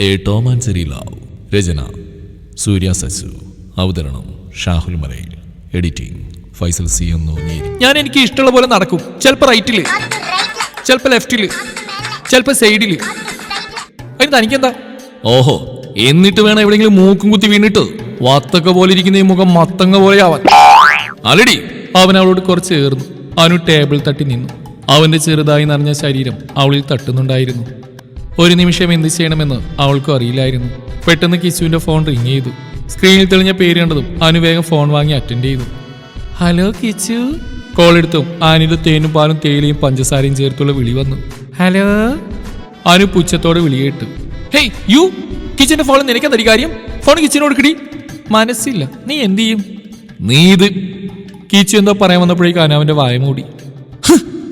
A Tom and Jerry love. രചന സൂര്യ സസു അവതരണം ഷാഹുൽ മലയിൽ. Editing Faisal C എന്ന് ഞാൻ എനിക്ക് ഇഷ്ടമുള്ള പോലെ നടക്കും. ചിലപ്പോൾ റൈറ്റിൽ ചിലപ്പോൾ ലെഫ്റ്റിൽ ചിലപ്പോൾ സൈഡിൽ അതിന് തനിക്കെന്താ? ഓഹോ എന്നിട്ട് വേണം എവിടെയെങ്കിലും മൂക്കും കുത്തി വീണിട്ട് വത്തക്ക പോലെ ഇരിക്കുന്ന ഈ മുഖം മത്തങ്ങ പോലെ ആവാൻ. അലടി അവൻ അവളോട് കുറച്ച് ഏർന്നു അവനു ടേബിൾ തട്ടി നിന്നു. അവന്റെ ചെറുതായി നിറഞ്ഞ ശരീരം അവളിൽ തട്ടുന്നുണ്ടായിരുന്നു. ഒരു നിമിഷം എന്ത് ചെയ്യണമെന്ന് അവൾക്കും അറിയില്ലായിരുന്നു. പെട്ടെന്ന് കിസുവിന്റെ ഫോൺ റിങ് ചെയ്തു. സ്ക്രീനിൽ തെളിഞ്ഞ പേര് കണ്ടതും അനു വേഗം ഫോൺ വാങ്ങി അറ്റൻഡ് ചെയ്തു. ഹലോ കിച്ചു. കോൾ എടുത്തും ആനിയുടെ തേനും പാലും തേയിലയും പഞ്ചസാരയും ചേർത്തുള്ള വിളി വന്നു. ഹലോ. അനു പുച്ഛത്തോടെ വിളിയേട്ടു ഹേയ് യു കിച്ചന്റെ ഫോൺ നിനക്കെന്താ കാര്യം? ഫോൺ കിച്ചനോട് കിടി. മനസ്സില്ല നീ എന്ത് ചെയ്യും? നീ ഇത്. കിച്ചു എന്തോ പറയാൻ വന്നപ്പോഴേക്കും അവന്റെ വായ മൂടി.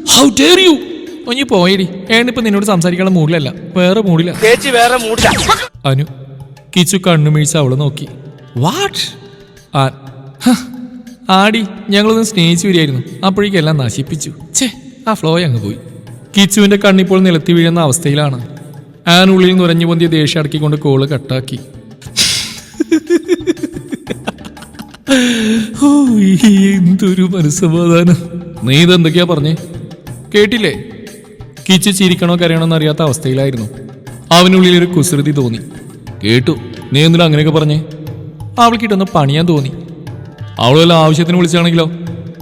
How dare you? ഒഞ്ഞി പോയടി ഏണിപ്പോ നിന്നോട് സംസാരിക്കാനുള്ള മൂഡിലല്ല. വേറെ മൂടില്ല ചേച്ചി വേറെ മൂടില്ല അനു കിച്ചു കണ്ണു മീഴ്ച അവൾ നോക്കി. വാട്ട് ആടി ഞങ്ങളൊന്ന് സ്നേഹിച്ചു വരികയായിരുന്നു. അപ്പോഴേക്കും എല്ലാം നശിപ്പിച്ചു. ഛേ ആ ഫ്ലോ അങ്ങ് പോയി. കിച്ചുവിന്റെ കണ്ണിപ്പോൾ നിലത്തി വീഴുന്ന അവസ്ഥയിലാണ്. ആൻ ഉള്ളിൽ നുരഞ്ഞു പൊന്തിയ ദേഷ്യം അടക്കിക്കൊണ്ട് കോൾ കട്ടാക്കി. എന്തൊരു മനസ്സമാധാനം. നീ ഇതെന്തൊക്കെയാ പറഞ്ഞേ? കേട്ടില്ലേ? കിച്ചു ചിരിക്കണോ കരയണോ എന്നറിയാത്ത അവസ്ഥയിലായിരുന്നു. അവനുള്ളിൽ ഒരു കുസൃതി തോന്നി. കേട്ടു. നീ എന്തിനാ അങ്ങനെയൊക്കെ പറഞ്ഞേ? അവൾക്കിട്ടൊന്ന് പണിയാൻ തോന്നി. അവൾ വല്ല ആവശ്യത്തിന് വിളിച്ചാണെങ്കിലോ?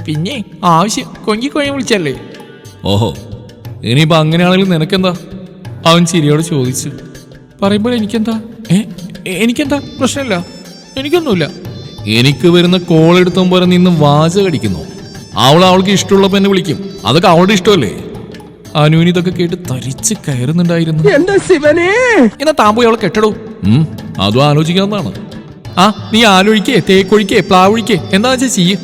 പിന്നെ ആവശ്യം. കൊങ്കി കൊയ്യാൻ വിളിച്ചല്ലേ? ഓഹോ. ഇനിയിപ്പോ അങ്ങനെയാണെങ്കിലും നിനക്കെന്താ? അവൻ ചിരിയോട് ചോദിച്ചു. പറയുമ്പോൾ എനിക്കെന്താ? ഏ? എനിക്കെന്താ? പ്രശ്നമില്ല. എനിക്കൊന്നുമില്ല. എനിക്ക് വരുന്ന കോൾ എടുത്തും പോലെ നിന്ന് വാച കടിക്കുന്നു അവൾ അവൾക്ക് ഇഷ്ടമുള്ളപ്പോ എന്നെ വിളിക്കും. അതൊക്കെ അവളുടെ ഇഷ്ടമല്ലേ? അനുവിന് ഇതൊക്കെ കേട്ട് തരിച്ച് കയറുന്നുണ്ടായിരുന്നു. എന്താ ശിവനെ! എന്നാ താമ്പോയി അവളെ കെട്ടടൂ. അതും ആലോചിക്കാവുന്നതാണ്. ആ നീ ആലോചിക്കേ തേക്കൊഴിക്കേ പ്ലാവൊഴിക്കേ എന്താ വെച്ചാൽ ചെയ്യ്?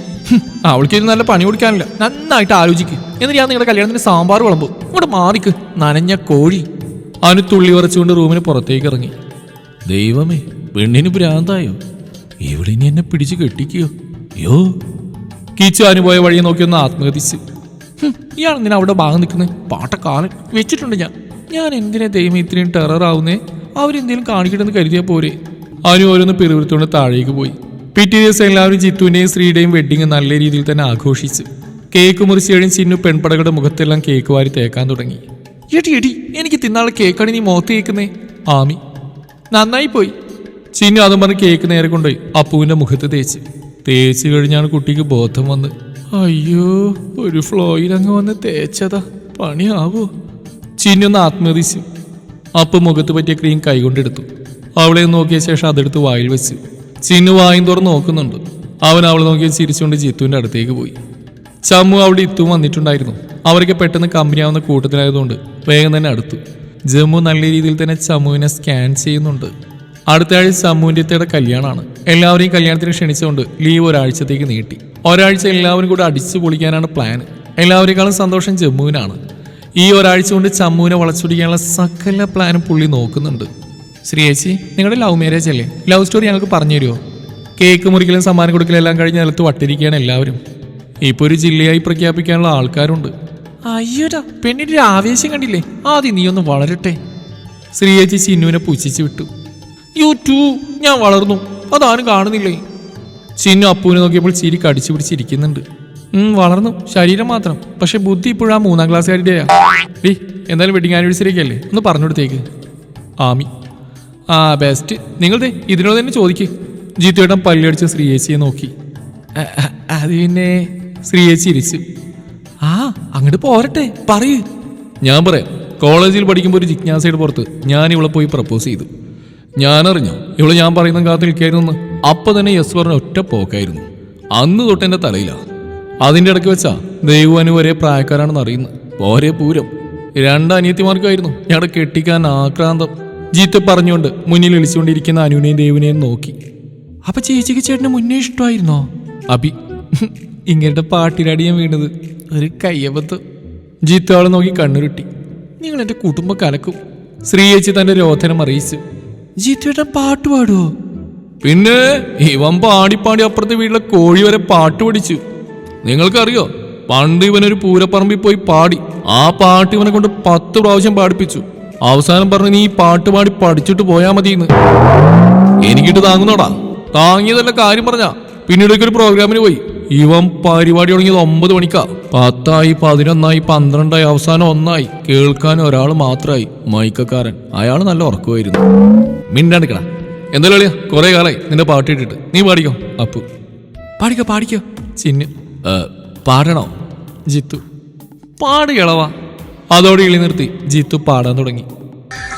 അവൾക്ക് ഇത് നല്ല പണി കൊടുക്കാനില്ല. നന്നായിട്ട് ആലോചിക്ക്. എന്നിട്ട് ഞാൻ നിങ്ങളുടെ കല്യാണത്തിന് സാമ്പാർ വിളമ്പു. ഇങ്ങോട്ട് മാറിക്ക് നനഞ്ഞ കോഴി. അനു തുള്ളി വരച്ചുകൊണ്ട് റൂമിന് പുറത്തേക്ക് ഇറങ്ങി. ദൈവമേ പെണ്ണിന് ഭ്രാന്തായോ? ഇവിടെ ഇനി എന്നെ പിടിച്ച് കെട്ടിക്കോ? യോ. കീച്ചു അനുപോയ വഴി നോക്കി ഒന്ന് ആത്മഹതിച്ച് ഇയാൾ അവിടെ ഭാഗം നിൽക്കുന്നത് പാട്ടക്കാലൻ വെച്ചിട്ടുണ്ട് ഞാൻ. ഞാൻ എന്തിനാ ദൈവം ഇത്രയും ടെറർ ആവുന്നേ? അവരെന്തെങ്കിലും കാണിക്കണമെന്ന് കരുതിയാൽ പോരെ. അവന് ഓരോന്ന് പിറുവിറുത്തോണ്ട് താഴേക്ക് പോയി. പിറ്റേ ദിവസം എല്ലാവരും ജിത്തുവിന്റെയും ശ്രീയുടെയും വെഡിങ് നല്ല രീതിയിൽ തന്നെ ആഘോഷിച്ചു. കേക്ക് മുറിച്ചേഴും ചിന്നു പെൺപടകളുടെ മുഖത്തെല്ലാം കേക്ക് വാരി തേക്കാൻ തുടങ്ങി. എടി എടി എനിക്ക് തിന്നാളെ കേക്കാണ് നീ മുഖത്ത് കേൾക്കുന്നേ ആമി. നന്നായി പോയി. ചിന്നു അതും പറഞ്ഞ് കേക്ക് നേരെ കൊണ്ടുപോയി. അപ്പുവിന്റെ മുഖത്ത് തേച്ച്. തേച്ച് കഴിഞ്ഞാണ് കുട്ടിക്ക് ബോധം വന്ന്. അയ്യോ ഒരു ഫ്ലോയിൽ അങ്ങ് വന്ന് തേച്ചതാ. പണിയാവോ? ചിന്നു ഒന്ന് ആത്മഹതിച്ചു അപ്പ മുഖത്ത് പറ്റിയ ക്രീം കൈകൊണ്ടെടുത്തു. അവളെ നോക്കിയ ശേഷം അതെടുത്ത് വായിൽ വെച്ചു. ചിന്നു വായും തുറന്ന് നോക്കുന്നുണ്ട്. അവൻ അവളെ നോക്കി ചിരിച്ചുകൊണ്ട് ജിത്തുവിന്റെ അടുത്തേക്ക് പോയി. ചമ്മു അവിടെ ഇത്തും വന്നിട്ടുണ്ടായിരുന്നു. അവരൊക്കെ പെട്ടെന്ന് കമ്പനിയാവുന്ന കൂട്ടത്തിലായതുകൊണ്ട് വേഗം തന്നെ അടുത്തു. ജമ്മു നല്ല രീതിയിൽ തന്നെ ചമ്മുവിനെ സ്കാൻ ചെയ്യുന്നുണ്ട്. അടുത്ത ആഴ്ച ചമ്മുവിന്റെ കല്യാണമാണ്. എല്ലാവരെയും കല്യാണത്തിന് ക്ഷണിച്ചുകൊണ്ട് ലീവ് ഒരാഴ്ചത്തേക്ക് നീട്ടി. ഒരാഴ്ച എല്ലാവരും കൂടെ അടിച്ചു പൊളിക്കാനാണ് പ്ലാൻ എല്ലാവരെക്കാളും സന്തോഷം ജമ്മുവിനാണ്. ഈ ഒരാഴ്ച കൊണ്ട് ചമ്മുവിനെ വളച്ചൊടിക്കാനുള്ള സകല പ്ലാനും പുള്ളി നോക്കുന്നുണ്ട്. ശ്രീയേച്ചി നിങ്ങളുടെ ലവ് മാരേജ് അല്ലേ? ലവ് സ്റ്റോറി ഞങ്ങൾക്ക് പറഞ്ഞു തരുമോ കേക്ക് മുറിക്കലും സമ്മാനം കൊടുക്കലും എല്ലാം കഴിഞ്ഞ് നിലത്ത് വട്ടിരിക്കുകയാണ് എല്ലാവരും. ഇപ്പൊ ഒരു ജില്ലയായി പ്രഖ്യാപിക്കാനുള്ള ആൾക്കാരുണ്ട്. അയ്യോടാ പെണ്ണിന്റെ ഒരു ആവേശം കണ്ടില്ലേ? ആദ്യം നീ ഒന്ന് വളരട്ടെ. ശ്രീയേച്ചി ചിന്നുവിനെ പുച്ഛിച്ചു വിട്ടു. യു ടു ഞാൻ വളർന്നു. അതാരും കാണുന്നില്ലേ? ചിന്നു അപ്പുവിനെ നോക്കിയപ്പോൾ ചിരി കടിച്ചു പിടിച്ചിരിക്കുന്നുണ്ട് വളർന്നു. ശരീരം മാത്രം. പക്ഷെ ബുദ്ധി ഇപ്പോഴും ആ മൂന്നാം ക്ലാസ്സുകാരുടെയാ ഡീ എന്തായാലും വെഡിങ് ആനിവേഴ്സറി അല്ലേ? ഒന്ന് പറഞ്ഞു കൊടുത്തേക്ക്. ആമി. ആ ബെസ്റ്റ് നിങ്ങൾ ഇതിനോട് തന്നെ ചോദിക്ക്. ജീത്തുവേട്ടൻ പല്ലടിച്ച് ശ്രീയേച്ചിയെ നോക്കി. "അ- അ- അത് പിന്നെ ശ്രീയേച്ചി ഇരിച്ചു. ആ അങ്ങോട്ട് പോരട്ടെ. പറയൂ. ഞാൻ പറയാം. കോളേജിൽ പഠിക്കുമ്പോൾ ഒരു ജിജ്ഞാസയുടെ പുറത്ത് ഞാൻ ഇവളെ പോയി പ്രപ്പോസ് ചെയ്തു. ഞാനറിഞ്ഞു. ഇവൾ ഞാൻ പറയുന്ന കാത്തു നിൽക്കായിരുന്നു അപ്പൊ തന്നെ യെസ് പറഞ്ഞ ഒറ്റ പോക്കായിരുന്നു. അന്ന് തൊട്ട് എന്റെ തലയില. അതിന്റെ ഇടയ്ക്ക് വെച്ചാ ദൈവനു ഒരേ പ്രായക്കാരാണെന്ന് അറിയുന്നത് ഒരേ പൂരം. രണ്ട് അനിയത്തിമാർക്കായിരുന്നു ഞങ്ങളുടെ കെട്ടിക്കാൻ ആക്രാന്തം. ജീത്ത് പറഞ്ഞുകൊണ്ട് മുന്നിൽ വിളിച്ചുകൊണ്ടിരിക്കുന്ന അനുവിനെയും ദേവിനെയും നോക്കി. അപ്പൊ ചേച്ചിക്ക് ചേട്ടന് മുന്നേ ഇഷ്ടമായിരുന്നോ അഭി ഇങ്ങനത്തെ പാട്ടിലടിയാൻ വീണത്. ഒരു കയ്യബത്ത്. ജീത്ത് ആളെ നോക്കി കണ്ണുരുട്ടി. നിങ്ങൾ എന്റെ കുടുംബം കലക്കും. ശ്രീയേച്ചി തന്റെ രോധനം അറിയിച്ചു. ജീത്തുവേട്ടൻ പാട്ട് പാടുവോ? പിന്നെ ഇവൻ പാടി പാടി അപ്പുറത്തെ വീട്ടിലെ കോഴി വരെ പാട്ട് പഠിച്ചു. നിങ്ങൾക്കറിയോ? പണ്ട് ഇവനൊരു പൂരപ്പറമ്പിൽ പോയി പാടി. ആ പാട്ട് ഇവനെ കൊണ്ട് പത്ത് പ്രാവശ്യം പാടിപ്പിച്ചു. അവസാനം പറഞ്ഞു നീ പാട്ട് പാടി പഠിച്ചിട്ട് പോയാ മതിയെന്ന്. എനിക്കിട്ട് താങ്ങുന്നോടാ. താങ്ങിയതല്ല കാര്യം പറഞ്ഞ. പിന്നീട് ഒരു പ്രോഗ്രാമിന് പോയി. ഇവൻ പരിപാടി തുടങ്ങിയത് ഒമ്പത് മണിക്കാ. പത്തായി പതിനൊന്നായി പന്ത്രണ്ടായി അവസാനം ഒന്നായി. കേൾക്കാൻ ഒരാൾ മാത്രമായി മൈക്കക്കാരൻ. അയാൾ നല്ല ഉറക്കമായിരുന്നു. മിണ്ടാണ്ടിക്കട എന്തായാലും അളിയാ കുറെ കാലായി. നിന്റെ പാട്ട് നീ പാടിക്കോ? അപ്പു. പാടിക്കോ പാടിക്കോ. ചിന്നു. "ഏ, പാടണോ? ജിത്തു. പാടുകളവാ. അതോടെ ഇളി നിർത്തി. ജിത്തു പാടാൻ തുടങ്ങി.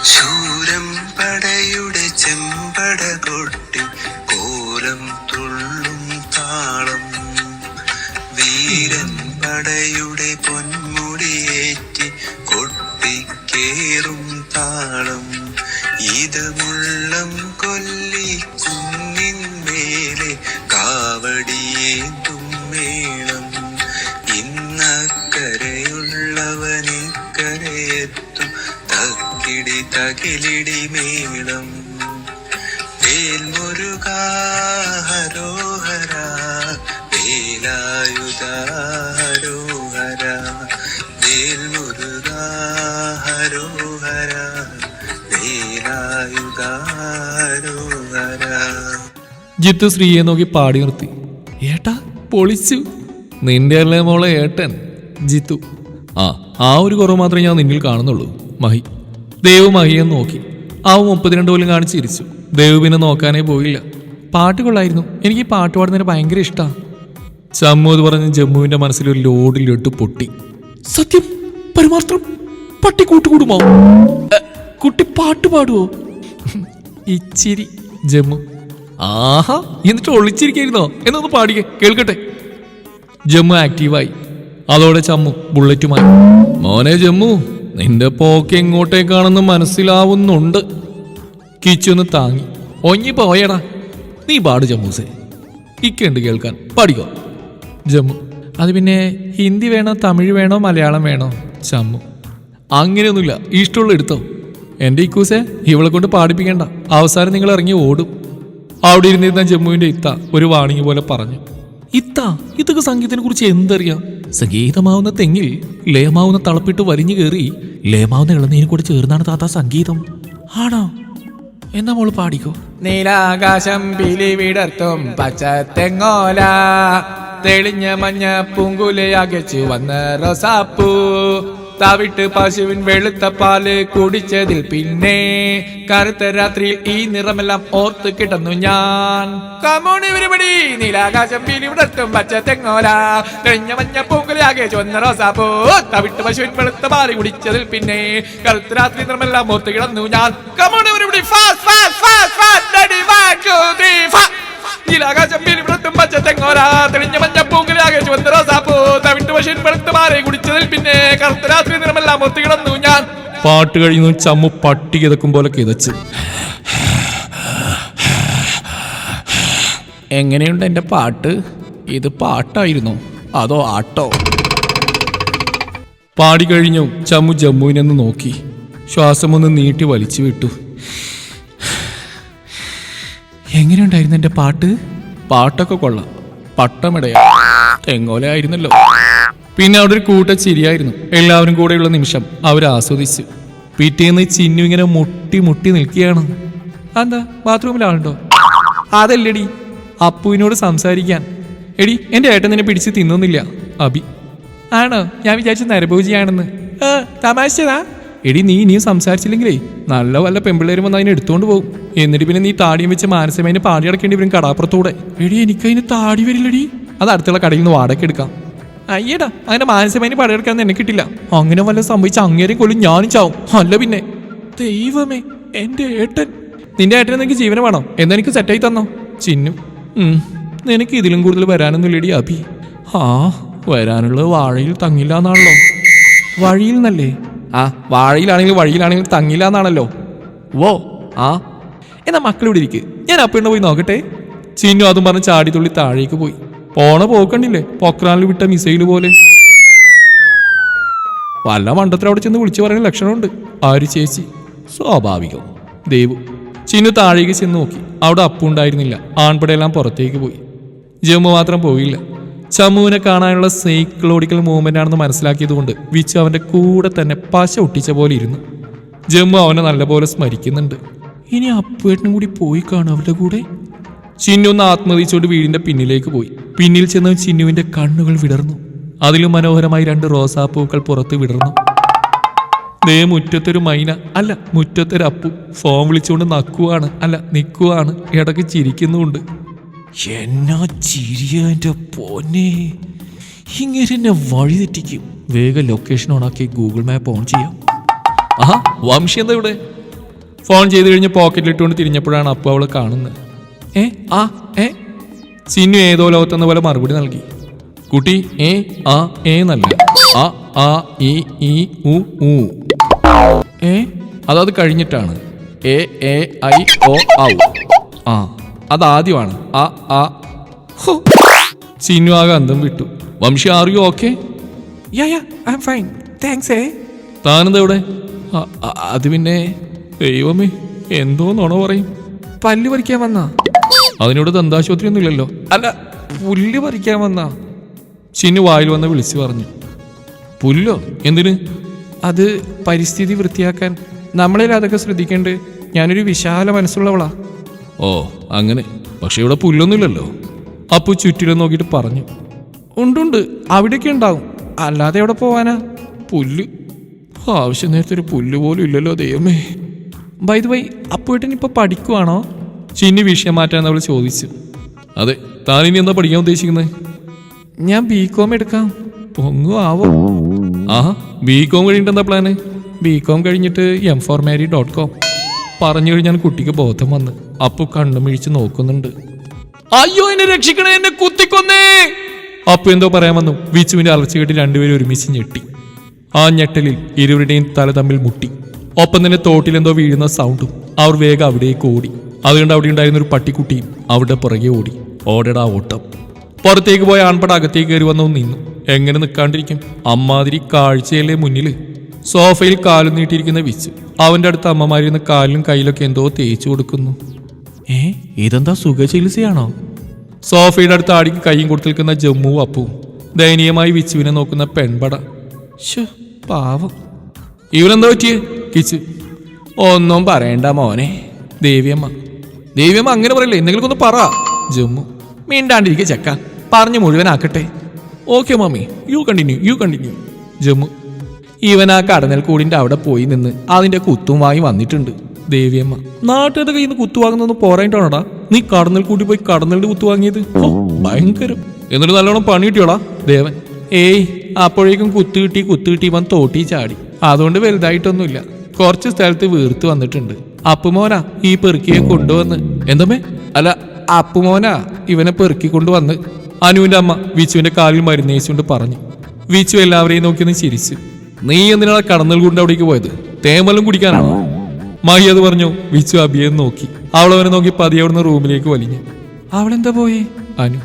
ശൂരം പടയുടെ ചെമ്പട കൊട്ടി കോലം തുള്ളും താളം. വീരൻ പടയുടെ പൊന്മുടിയേറ്റി കൊട്ടിക്കേറും താളം. ഇത് മുള്ളം കൊല്ലി കുന്നിന്മേലെ കാവടിയേന്തും മേളം ഇന്നക്കരയുള്ളവനിക്കരയെത്തും തക്കിടി തകിലിടി മേളം. വേൽമുരുക ഹരോഹര വേലായുധ ജിത്തു ശ്രീയെ നോക്കി പാടി നിർത്തി. ഏട്ടാ പൊളിച്ചു. നിന്റെ അല്ലേ മോളെ ഏട്ടൻ? ജിത്തു. ആ ആ ഒരു കുറവ് മാത്രമേ ഞാൻ നിന്നിൽ കാണുന്നുള്ളൂ. മഹി. ദേവ് മഹിയെ നോക്കി. ആ മുപ്പത്തിരണ്ട് കൊല്ലം കാണിച്ച് ഇരിച്ചു ദേവ് പിന്നെ നോക്കാനേ പോയില്ല. പാട്ട് കൊള്ളായിരുന്നു. എനിക്ക് പാട്ട് പാടുന്നതിന് ഭയങ്കര ഇഷ്ടമാണ് ചമ്മു എന്ന് പറഞ്ഞ് ജമ്മുവിന്റെ മനസ്സിൽ ഒരു ലോഡിലിട്ട് പൊട്ടി. സത്യം? പരമാർത്ഥം പട്ടി കൂട്ടുകൂടുമോ കുട്ടി പാട്ട് പാടുവോ? ഇച്ചിരി ജമ്മു. ആഹാ എന്നിട്ട് ഒളിച്ചിരിക്കായിരുന്നോ? എന്നൊന്ന് പാടിക്കേ കേൾക്കട്ടെ. ജമ്മു ആക്റ്റീവായി. അതോടെ ചമ്മു ബുള്ളറ്റുമായി. മോനെ ജമ്മു നിന്റെ പോക്ക് എങ്ങോട്ടേക്കാണെന്ന് മനസ്സിലാവുന്നുണ്ട്. കിച്ചൊന്ന് താങ്ങി. ഒഞ്ഞി പോയടാ. നീ പാട് ജമ്മൂസേ ഇക്കുണ്ട് കേൾക്കാൻ. പാടിക്കോ. ജമ്മു അത് പിന്നെ ഹിന്ദി വേണോ തമിഴ് വേണോ മലയാളം വേണോ? ചമ്മു അങ്ങനെയൊന്നുമില്ല. ഇഷ്ടമുള്ള എടുത്തോ. എന്റെ ഇക്കൂസെ ഇവളെ കൊണ്ട് പാടിപ്പിക്കണ്ട. അവസാനം നിങ്ങൾ ഇറങ്ങി ഓടും. അവിടെ ഇരുന്നിരുന്ന ജമ്മുവിന്റെ ഇത്ത ഒരു വാണിംഗ് പോലെ പറഞ്ഞു ഇത്ത ഇതൊക്കെ സംഗീതത്തിനെ കുറിച്ച് എന്തറിയാം? സംഗീതമാവുന്ന തെങ്ങിൽ ലയമാവുന്ന തളപ്പിട്ട് വലിഞ്ഞു കയറി ലയമാവുന്ന ഇളനീനെ കൂടെ ചേർന്നാണ് താത്ത സംഗീതം. ആണോ? എന്നാ മോൾ പാടിക്കോ? നീലാകാശം പിലിവിടർത്തും പച്ച തെങ്ങോല തെളിഞ്ഞ മഞ്ഞ പൂങ്കുലയകച്ചു വന്ന റോസാപ്പൂ തവിട്ട് പശുവിൻ വെളുത്ത പാൽ കുടിച്ചതിൽ പിന്നെ കറുത്ത രാത്രിയിൽ ഈ നിറമെല്ലാം ഓർത്ത് കിടന്നു ഞാൻ. കമോണി ഒരുപടി നീലാകാശം പീലി വിടർത്തും പച്ച തെങ്ങോല. തെളിഞ്ഞ മഞ്ഞ പൂങ്കലാകെ ചുവന്ന റോസാപ്പൂ തവിട്ട് പശുവിൻ വെളുത്ത പാൽ കുടിച്ചതിൽ പിന്നെ കറുത്ത രാത്രി നിറമെല്ലാം ഓർത്ത് കിടന്നു ഞാൻ. കമോണി ഒരുപടി ഫാസ്റ്റ് ഫാസ്റ്റ് ഫാസ്റ്റ് ഫാസ്റ്റ് വാ fa- നീലാകാശം പീലി പച്ച തെങ്ങോല തെളിഞ്ഞ മഞ്ഞ പൂങ്കുലയാകെ ചുവന്ന റോസാപ്പൂ. തവിട്ട് പശുവിൻ വെളുത്ത കുടിച്ചതിൽ പിന്നെ കറുത്ത രാത്രി നിറമെല്ലാം ഓർത്ത് കിടന്നു ഞാൻ. പാട്ട് കഴിയുന്നു ചമ്മു പട്ടി കിതക്കും പോലെ കിതച്ച്. എങ്ങനെയുണ്ട് എന്റെ പാട്ട്? ഇത് പാട്ടായിരുന്നു അതോ ആട്ടോ? പാടി കഴിഞ്ഞു ചമ്മു ജമ്മുവിനെന്ന് നോക്കി. ശ്വാസമൊന്ന് നീട്ടി വലിച്ചു വിട്ടു. എങ്ങനെയുണ്ടായിരുന്നു എന്റെ പാട്ട്? പാട്ടൊക്കെ കൊള്ളാം. പട്ടമിടയാ. തെങ്ങോലായിരുന്നല്ലോ പിന്നെ അവിടെ ഒരു കൂട്ട ചിരിയായിരുന്നു. എല്ലാവരും കൂടെയുള്ള നിമിഷം അവർ ആസ്വദിച്ചു. പിറ്റേന്ന് ചിന്നു ഇങ്ങനെ മുട്ടി മുട്ടി നിൽക്കുകയാണ്. എന്താ? ബാത്റൂമിലാണുണ്ടോ അതല്ലടി. അപ്പുവിനോട് സംസാരിക്കാൻ. എടി എന്റെ ഏട്ടൻ നിന്നെ പിടിച്ച് തിന്നുന്നില്ല അബി ആണോ? ഞാൻ വിചാരിച്ചു നരഭോജിയാണെന്ന്. തമാശതാ എടി നീ ഇനിയും സംസാരിച്ചില്ലെങ്കിലേ നല്ല വല്ല പെമ്പിള്ളേരും വന്ന് അതിനെ എടുത്തുകൊണ്ട് പോകും. എന്നിട്ട് പിന്നെ നീ താടിയും വെച്ച് മാനസമേനെ പാടി അടക്കേണ്ടി വരും കടാപ്പുറത്തൂടെ. എടി എനിക്കതിന് താടി വരില്ലടി. അത് അടുത്തുള്ള കടയിൽ നിന്ന് വാടക എടുക്കാം. അയ്യടാ അങ്ങനെ മാനസികമായി പടയെടുക്കാൻ എന്നെ കിട്ടില്ല. അങ്ങനെ വല്ല സംഭവിച്ച അങ്ങേരെയും കൊല്ലും ഞാനും ചാവും. അല്ല പിന്നെ. ദൈവമേ എന്റെ ഏട്ടൻ. നിന്റെ ഏട്ടൻ നിനക്ക് ജീവന വേണം? എന്നെനിക്ക് സെറ്റായി തന്നോ? ചിന്നു. നിനക്ക് ഇതിലും കൂടുതൽ വരാനൊന്നുമില്ലടി അഭി. ആ വരാനുള്ളത് വാഴയിൽ തങ്ങില്ല എന്നാണല്ലോ വഴിയിൽ നിന്നല്ലേ? ആ വാഴയിലാണെങ്കിലും വഴിയിലാണെങ്കിലും തങ്ങില്ല എന്നാണല്ലോ വോ ആ. എന്നാ മക്കൾ ഇവിടെ ഇരിക്ക്. ഞാൻ അപ്പിണ്ണ പോയി നോക്കട്ടെ. ചിന്നു അതും പറഞ്ഞ് ചാടി തുള്ളി താഴേക്ക് പോയി. പോണ പോക്കണ്ടില്ലേ പൊക്രാനിൽ വിട്ട മിസൈൽ പോലെ. വല്ല മണ്ടത്തിൽ അവിടെ ചെന്ന് വിളിച്ചു പറയുന്ന ലക്ഷണമുണ്ട്. ആര് ചേച്ചി സ്വാഭാവികം. ദേവു. ചിന്നു താഴേക്ക് ചെന്ന് നോക്കി. അവിടെ അപ്പുണ്ടായിരുന്നില്ല. ആൺപടയെല്ലാം പുറത്തേക്ക് പോയി. ജമ്മു മാത്രം പോയില്ല. ചമ്മുവിനെ കാണാനുള്ള സൈക്ലോഡിക്കൽ മൂവ്മെന്റ് ആണെന്ന് മനസ്സിലാക്കിയതുകൊണ്ട് വിച്ചു അവന്റെ കൂടെ തന്നെ പശ ഒട്ടിച്ച പോലെ ഇരുന്നു. ജമ്മു അവനെ നല്ലപോലെ സ്മരിക്കുന്നുണ്ട്. ഇനി അപ്പുവേട്ടനും കൂടി പോയി കാണും അവരുടെ കൂടെ. ചിന്നു ഒന്ന് ആത്മതിച്ചുകൊണ്ട് വീടിന്റെ പിന്നിലേക്ക് പോയി. പിന്നിൽ ചെന്ന് ചിന്നുവിന്റെ കണ്ണുകൾ വിടർന്നു. അതിലും മനോഹരമായി രണ്ട് റോസാപ്പൂക്കൾ പുറത്ത് വിടർന്നു. ദേ മുറ്റത്തൊരു മൈന. അല്ല മുറ്റത്തൊരു അപ്പു. ഫോൺ വിളിച്ചുകൊണ്ട് നക്കുവാണ്. അല്ല നിൽക്കുവാണ് ഇടയ്ക്ക് ചിരിക്കുന്നുമുണ്ട്. എന്നാ ചിരിയ എന്റെ പൊന്നെ? ഇങ്ങനെ എന്നെ വഴി തെറ്റിക്കും. വേഗം ലൊക്കേഷൻ ഓണാക്കി ഗൂഗിൾ മാപ്പ് ഓൺ ചെയ്യാം. ആഹാ വംശി എന്താ ഇവിടെ? ഫോൺ ചെയ്ത് കഴിഞ്ഞ് പോക്കറ്റിലിട്ടുകൊണ്ട് തിരിഞ്ഞപ്പോഴാണ് അപ്പു അവളെ കാണുന്നത്. ഏ ആ ഏ? സിന്നു ഏതോ ലോകത്തെന്ന പോലെ മറുപടി നൽകി. കുട്ടി ഏ ആ ഏ നല്ല ആ ആ ഇ ഈ ഉ. ഏ? അതത് കഴിഞ്ഞിട്ടാണ്. എ എ ഐ ഒ ഔ. ആ. അതാദ്യമാണ്. ആ ആ ഹോ. ആകെ അന്തം വിട്ടു. Vamshi are you okay ya ya I'm fine thanks ഏ അത് പിന്നെ ദൈവമേ എന്തോ നുണ പറയും. പല്ല് പറിക്കാൻ വന്ന? അതിനോട് ദന്താശുപത്രി ഒന്നും ഇല്ലല്ലോ അല്ല പുല്ല് പറിക്കാൻ വന്ന? ചിന്നു വായിൽ വന്ന് വിളിച്ചു പറഞ്ഞു. പുല്ലോ? എന്തിന്? അത് പരിസ്ഥിതി വൃത്തിയാക്കാൻ. നമ്മളിൽ അതൊക്കെ ശ്രദ്ധിക്കേണ്ടത് ഞാനൊരു വിശാല മനസ്സുള്ളവളാ. ഓ അങ്ങനെ. പക്ഷെ ഇവിടെ പുല്ലൊന്നുമില്ലല്ലോ. അപ്പു ചുറ്റിലും നോക്കിയിട്ട് പറഞ്ഞു. ഉണ്ടുണ്ട് അവിടെയൊക്കെ ഉണ്ടാവും. അല്ലാതെ എവിടെ പോവാനാ? പുല്ല്. ആവശ്യം നേരത്തെ ഒരു പുല്ല് പോലും ഇല്ലല്ലോ ദൈവമേ. ബൈ വൈ അപ്പുവേട്ടൻ ഇപ്പൊ പഠിക്കുവാണോ? ചിന്നി വിഷയം മാറ്റാൻ അവൾ ചോദിച്ചു. അതെ താൻ ഇനി എന്താ പഠിക്കാൻ ഉദ്ദേശിക്കുന്നത് ഞാൻ ബി കോം എടുക്കാം. പൊങ്ങു ആവോ. ആഹാ ബി കോം കഴിഞ്ഞിട്ട് എന്താ പ്ലാന് ബി കോം കഴിഞ്ഞിട്ട് M four marry dot com പറഞ്ഞു കഴിഞ്ഞാൽ കുട്ടിക്ക് ബോധം വന്ന് അപ്പു കണ്ണുമിഴിച്ച് നോക്കുന്നുണ്ട്. അയ്യോ എന്നെ രക്ഷിക്കണേ എന്നെ കുത്തിക്കൊന്നേ! അപ്പു എന്തോ പറയാൻ വന്നു. വിച്ചുവിന്റെ അലർച്ച കേട്ട് രണ്ടുപേരും ഒരുമിച്ച് ഞെട്ടി. ആ ഞെട്ടലിൽ ഇരുവരുടെയും തല തമ്മിൽ മുട്ടി. ഒപ്പം തന്നെ തോട്ടിലെന്തോ വീഴുന്ന സൗണ്ടും അവർ വേഗം അവിടേക്ക് ഓടി. അതുകൊണ്ട് അവിടെ ഉണ്ടായിരുന്ന ഒരു പട്ടിക്കുട്ടിയും അവിടെ പുറകെ ഓടി. ഓടടാ ഓട്ടം. പുറത്തേക്ക് പോയ ആൺപട അകത്തേക്ക് കയറി വന്നു നിന്നു. എങ്ങനെ നിൽക്കാണ്ടിരിക്കും അമ്മാതിരി കാഴ്ചയല്ലേ മുന്നിൽ. സോഫയിൽ കാലും നീട്ടിയിരിക്കുന്ന വിച്ച് അവന്റെ അടുത്ത് അമ്മമാരിന്ന് കാലിലും കയ്യിലൊക്കെ എന്തോ തേച്ചു കൊടുക്കുന്നു. ഏ ഇതെന്താ സുഖ ചികിത്സയാണോ? സോഫയുടെ അടുത്ത് ആടിക്ക് കൈയും കൊടുത്തു നിൽക്കുന്ന ജമ്മുവും അപ്പുവും ദയനീയമായി വിച്ചുവിനെ നോക്കുന്ന പെൺപട. പാവം. ഇവനെന്താ പറ്റിയേ? കിച്ച്. ഒന്നും പറയണ്ട മോനെ. ദേവിയമ്മ. ദേവിയമ്മ അങ്ങനെ പറയില്ലേ? എന്തെങ്കിലും ഒന്ന് പറ. ജമ്മു. മിണ്ടാണ്ടിരിക്കെ ചെക്ക. പറഞ്ഞു മുഴുവനാക്കട്ടെ. Okay mummy you continue you continue Jammu. ഇവൻ ആ കടന്നൽ അവിടെ പോയി നിന്ന് അതിന്റെ കുത്തുമായി വന്നിട്ടുണ്ട്. ദേവിയമ്മ നാട്ടുകാരുടെ കയ്യിൽ നിന്ന് കുത്തുവാങ്ങുന്നൊന്ന് പോരായിട്ടാണോടാ നീ കടന്നൽ കൂട്ടി പോയി കടന്നലിന്റെ കുത്തു വാങ്ങിയത്? ഓ ഭയങ്കരം. എന്നിട്ട് നല്ലോണം പണി കിട്ടിയോടാ? ദേവൻ ഏയ് അപ്പോഴേക്കും കുത്തു കിട്ടി കുത്തു കിട്ടി ഇവൻ തോട്ടി ചാടി. അതുകൊണ്ട് വലുതായിട്ടൊന്നുമില്ല. കുറച്ച് സ്ഥലത്ത് വീർത്ത് വന്നിട്ടുണ്ട്. അപ്പുമോനാ ഈ പെറുക്കിയെ കൊണ്ടുവന്ന്. എന്തമ്മേ? അല്ല അപ്പുമോനാ ഇവനെ പെറുക്കി കൊണ്ടുവന്ന്. അനുവിന്റെ അമ്മ വിച്ചുവിന്റെ കാലിൽ മരുന്നേച്ചുകൊണ്ട് പറഞ്ഞു. വിച്ചു എല്ലാവരെയും നോക്കി ഒന്ന് ചിരിച്ചു. നീ എന്തിനാണ് കടന്നൽ കൂടിന്റെ അവിടേക്ക് പോയത്? തേമലും കുടിക്കാനാണോ? മഹി അത് പറഞ്ഞു വിച്ചു അബിയെ നോക്കി. അവൾ അവനെ നോക്കി പതി അവിടുന്ന് റൂമിലേക്ക് വലിഞ്ഞു. അവളെന്താ പോയി? അനു.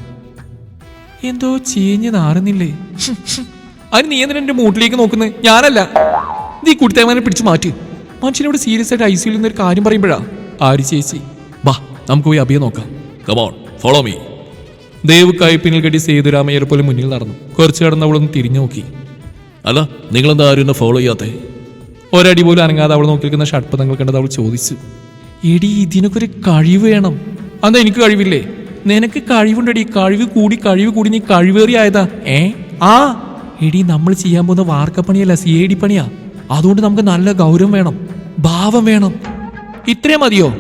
എന്തോ ചീഞ്ഞ് നാറുന്നില്ലേ? അനു നീ എന്തിനാ എന്റെ മൂട്ടിലേക്ക് നോക്കുന്നത് ഞാനല്ല. നീ കുട്ടിത്തേമാനെ പിടിച്ചു മാറ്റി. മനുഷ്യനോട് സീരിയസ് ആയിട്ട് ഐ സിയിൽ നിന്നൊരു കാര്യം പറയുമ്പോഴാ? ആര് ചേച്ചി? ബാ നമുക്ക് പോയി അബിയെ നോക്കാം. Come on follow me Dev കൈപ്പിനിൽ കെട്ടി സേതുരാമയ്യർ പോലെ മുന്നിൽ നടന്നു. കുറച്ച് കടന്നവളൊന്ന് തിരിഞ്ഞു നോക്കി. അല്ല നിങ്ങളെന്താ ആരും ഫോളോ ചെയ്യാത്തേ? ഒരടി പോലും അനങ്ങാതെ അവൾ നോക്കിയിരിക്കുന്ന ഷഡ്പഥങ്ങൾ കണ്ടത് അവൾ ചോദിച്ചു. എടി ഇതിനൊക്കെ ഒരു കഴിവ് വേണം. അതാ എനിക്ക് കഴിവില്ലേ? നിനക്ക് കഴിവുണ്ടടി. കഴിവ് കൂടി കഴിവ് കൂടി നീ കഴിവേറി ആയതാ. ഏ? ആ എടി നമ്മൾ ചെയ്യാൻ പോകുന്ന വാർക്കപ്പണിയല്ല സി ഐ ഡി പണിയാ. അതുകൊണ്ട് നമുക്ക് നല്ല ഗൗരവം വേണം ഭാവം വേണം. ഇത്രേ മതിയോ?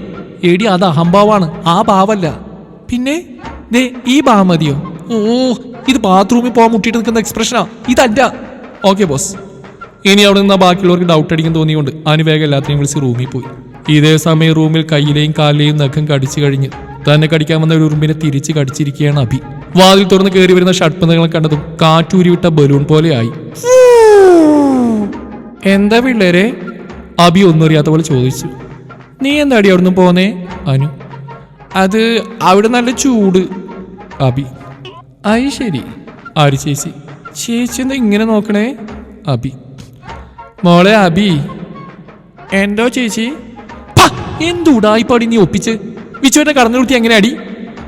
എടി അത് അഹംഭാവാണ്. ആ ഭാവല്ല. പിന്നെ? ദേ ഈ ഭാവം മതിയോ? ഓ ഇത് ബാത്റൂമിൽ പോകാൻ മുട്ടിയിട്ട് നിൽക്കുന്ന എക്സ്പ്രഷനാ ഇതല്ല. ഓക്കെ ബോസ് ഇനി അവിടെ നിന്ന് ബാക്കിയുള്ളവർക്ക് ഡൗട്ട് അടിക്കാൻ തോന്നിയുകൊണ്ട് വേഗം എല്ലാത്തിനെയും വിളിച്ച് റൂമിൽ പോയി. ഇതേ സമയം റൂമിൽ കയ്യിലെയും കാലിലെയും നഖം കടിച്ചു കഴിഞ്ഞ് തന്നെ കടിക്കാൻ വന്ന ഒരു ഉറുമ്പിനെ തിരിച്ച് കടിച്ചിരിക്കുകയാണ് അഭി. വാതിൽ തുറന്ന് കയറി വരുന്ന ഷഡ്പന്തങ്ങളെ കണ്ടതും കാറ്റൂരിവിട്ട ബലൂൺ പോലെയായി എന്താ പിള്ളേരെ? അഭി ഒന്നും അറിയാത്ത പോലെ ചോദിച്ചു. നീ എന്താടി അവിടുന്ന് പോന്നേ? അനു. അത് അവിടെ നല്ല ചൂട്. അഭി. അയ് ശരി. ആര് ചേച്ചി? ചേച്ചി എന്താ ഇങ്ങനെ നോക്കണേ? അബി. മോളെ അബി. എന്തോ ചേച്ചി? എന്തുടായിപ്പാടി നീ ഒപ്പിച്ച്? വിച്ചുവിന്റെ കടന്നു കുട്ടി എങ്ങനെ അടി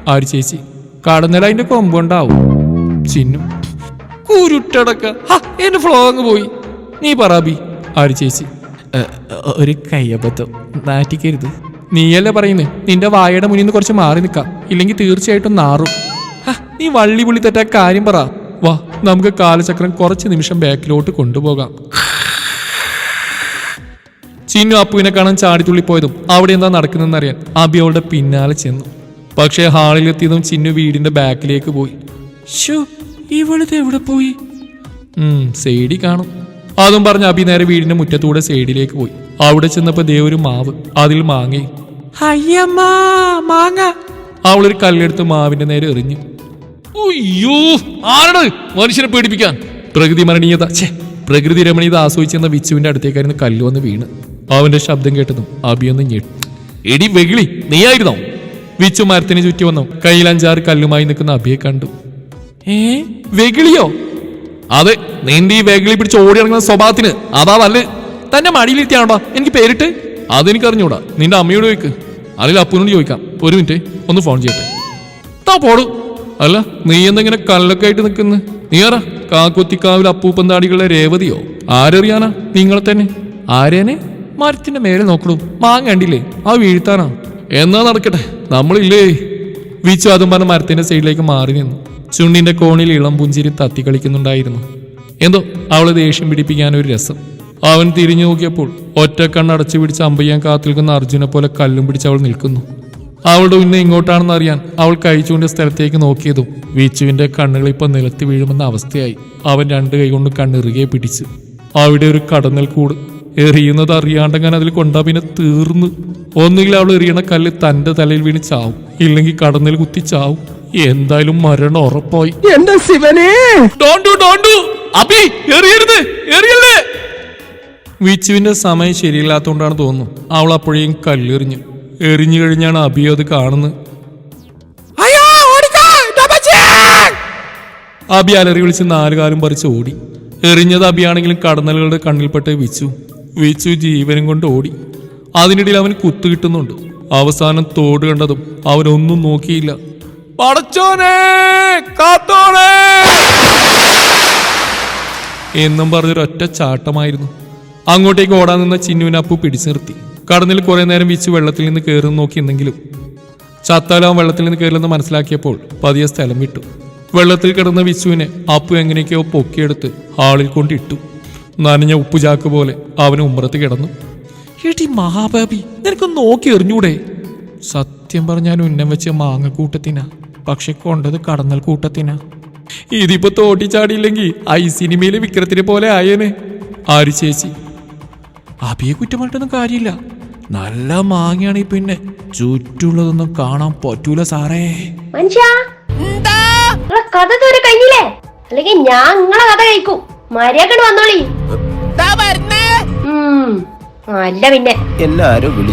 ആര് ചേച്ചി. കടന്നല അതിന്റെ കൊമ്പുണ്ടാവും ചിന്നും. കുരുട്ടടക്ക. എന്റെ ഫ്ലോ അങ്ങ് പോയി. നീ പറ അബി. ആര് ചേച്ചി. എ, ഒരു കയ്യബദ്ധം. നാറ്റിക്കരുത്. നീയല്ലേ പറയുന്നത് നിന്റെ വായയുടെ മുന്നിൽ നിന്ന് കുറച്ച് മാറി നിൽക്കാം. ഇല്ലെങ്കിൽ തീർച്ചയായിട്ടും നാറും. നീ വള്ളി പുള്ളി തെറ്റാ കാര്യം പറ. വാ നമുക്ക് കാലചക്രം കുറച്ച് നിമിഷം ബാക്കിലോട്ട് കൊണ്ടുപോകാം. ചിന്നു അപ്പുവിനെ കാണാൻ ചാടിത്തുള്ളിപ്പോയതും അവിടെ എന്താ നടക്കുന്നതെന്ന് അറിയാൻ അബി അവളുടെ പിന്നാലെ ചെന്നു. പക്ഷേ ഹാളിലെത്തിയതും ചിന്നു വീടിന്റെ ബാക്കിലേക്ക് പോയി. ഷോ ഇവളിത് എവിടെ പോയി? സൈഡി കാണും. അതും പറഞ്ഞ് അബി നേരെ വീടിന്റെ മുറ്റത്തൂടെ സൈഡിലേക്ക് പോയി. അവിടെ ചെന്നപ്പോ ദേ ഒരു മാവ് അതിൽ മാങ്ങി. മാങ്ങ. അവളൊരു കല്ലെടുത്ത് മാവിന്റെ നേരെ എറിഞ്ഞു. ആരാണ് മനുഷ്യനെ പേടിപ്പിക്കാൻ. പ്രകൃതി മരണീയത. ഛേ പ്രകൃതി രമണീയത ആസ്വദിച്ചെന്ന വിച്ചുവിന്റെ അടുത്തേക്കായിരുന്നു കല്ല് വന്ന് വീണ്. അവന്റെ ശബ്ദം കേട്ടതും അഭിയൊന്ന് ഞെട്ടി. എടി വെകിളി നീയായിരുന്നോ? വിച്ചു മരത്തിന് ചുറ്റി വന്നു. കയ്യിൽ അഞ്ചാറ് കല്ലുമായി നിൽക്കുന്ന അഭിയെ കണ്ടു. ഏ വെകിളിയോ? അതെ നിന്റെ ഈ വെകിളി പിടിച്ച് ഓടി ഇറങ്ങുന്ന സ്വഭാവത്തിന്. അതാ വല്ല്. തന്നെ മടിയിലിരുത്തിയാണോടാ? എനിക്ക് പേരിട്ട്? അതെനിക്കറിഞ്ഞൂടാ. നിന്റെ അമ്മയോട് ചോദിക്ക്. അല്ലെങ്കിൽ അപ്പുവിനോട് ചോദിക്കാം. ഒരു മിനിറ്റ് ഒന്ന് ഫോൺ ചെയ്യട്ടെ. താ പോടു. അല്ല നീ എന്തെങ്ങനെ കല്ലൊക്കെ ആയിട്ട് നിൽക്കുന്നു? നീ കാക്കുത്തിക്കാവിൽ അപ്പൂപ്പന്താടികളുടെ രേവതിയോ? ആരറിയാനാ നിങ്ങളെ തന്നെ? ആരേനെ? മരത്തിന്റെ മേലെ നോക്കണു. മാങ്ങ കണ്ടില്ലേ? ആ വീഴ്ത്താനാ. എന്നാ നടക്കട്ടെ? നമ്മളില്ലേ. വിച്ചു അതും പറഞ്ഞ മരത്തിന്റെ സൈഡിലേക്ക് മാറി നിന്നു. ചുണ്ടിന്റെ കോണിൽ ഇളം പുഞ്ചിരി തത്തി കളിക്കുന്നുണ്ടായിരുന്നു. എന്തോ അവളെ ദേഷ്യം പിടിപ്പിക്കാൻ ഒരു രസം. അവൻ തിരിഞ്ഞു നോക്കിയപ്പോൾ ഒറ്റ കണ്ണടച്ചു പിടിച്ച് അമ്പയ്യാൻ കാത്തിൽക്കുന്ന അർജുനെ പോലെ കല്ലും പിടിച്ച് അവൾ നിൽക്കുന്നു. അവളുടെ ഉന്ന ഇങ്ങോട്ടാണെന്ന് അറിയാൻ അവൾ കഴിച്ചുകൊണ്ട് സ്ഥലത്തേക്ക് നോക്കിയതും വീച്ചുവിന്റെ കണ്ണുകൾ ഇപ്പൊ നിലത്ത് വീഴുമെന്ന അവസ്ഥയായി. അവൻ രണ്ട് കൈകൊണ്ട് കണ്ണിറുകെ പിടിച്ച് അവിടെ ഒരു കടന്നൽ കൂട് എറിയുന്നത് അറിയാണ്ടങ്ങനെ അതിൽ കൊണ്ടാ പിന്നെ തീർന്നു. ഒന്നുകിൽ അവൾ എറിയണ കല്ല് തന്റെ തലയിൽ വീണ് ചാവും. ഇല്ലെങ്കിൽ കടന്നൽ കുത്തി ചാവും. എന്തായാലും മരണം ഉറപ്പായി. എന്റെ ശിവനെ! ഡോണ്ടു ഡോണ്ടു അബി എറിയരുത് എറിയല്ലേ വിച്ചുവിന്റെ സമയം ശരിയില്ലാത്തതുകൊണ്ടാണ് തോന്നുന്നു. അവൾ അപ്പോഴേക്കും കല്ലെറിഞ്ഞു എറിഞ്ഞു കഴിഞ്ഞാണ് അബി അത് കാണുന്നത്. അബി അലറി വിളിച്ച് നാലുകാലും പറിച്ച് ഓടി. എറിഞ്ഞത് അബിയാണെങ്കിലും കടന്നലുകളുടെ കണ്ണിൽപ്പെട്ട് വിച്ചു. വിച്ചു ജീവനും കൊണ്ട് ഓടി. അതിനിടയിൽ അവൻ കുത്തു കിട്ടുന്നുണ്ട്. അവസാനം തോട് കണ്ടതും അവനൊന്നും നോക്കിയില്ല. പടച്ചോനെ കാത്തോണേ എന്നും പറഞ്ഞൊരൊറ്റ ചാട്ടമായിരുന്നു. അങ്ങോട്ടേക്ക് ഓടാൻ നിന്ന ചിന്നുവിനെ അപ്പു പിടിച്ചു നിർത്തി. കടന്നിൽ കുറേ നേരം വീച്ച് വെള്ളത്തിൽ നിന്ന് കയറുന്നു നോക്കിയെന്നെങ്കിലും ചത്താലാം വെള്ളത്തിൽ നിന്ന് കയറില്ലെന്ന് മനസ്സിലാക്കിയപ്പോൾ പതിയെ സ്ഥലം വിട്ടു. വെള്ളത്തിൽ കിടന്ന വിശുവിനെ അപ്പു എങ്ങനെയൊക്കെയോ പൊക്കിയെടുത്ത് ഹാളിൽ കൊണ്ടിട്ടു നനഞ്ഞ ഉപ്പുചാക്ക് പോലെ അവന് ഉമ്മറത്ത് കിടന്നു. എടി മഹാബാബി നിനക്ക് നോക്കി എറിഞ്ഞൂടെ? സത്യം പറഞ്ഞാൽ ഉന്നം വെച്ച മാങ്ങക്കൂട്ടത്തിനാ. പക്ഷെ കൊണ്ടത് കടന്നൽ കൂട്ടത്തിനാ. ഇതിപ്പോ തോട്ടിച്ചാടിയില്ലെങ്കിൽ ഐ സിനിമയിലെ വിക്രത്തിനെ പോലെ ആയേനെ ആര് ചേച്ചി. അഭിയെ കുറ്റമായിട്ടൊന്നും കാര്യമില്ല. നല്ല മാങ്ങയാണ് പിന്നെ. ചുറ്റുള്ളതൊന്നും കാണാൻ പറ്റൂല സാറേ. മനുഷ്യ കഥ ഇതുവരെ കഴിഞ്ഞില്ലേ? അല്ലെങ്കിൽ ഞാൻ നിങ്ങളെ കഥ കഴിക്കും. മര്യാദ വന്നോളി. അല്ല പിന്നെ. എല്ലാരും വിളി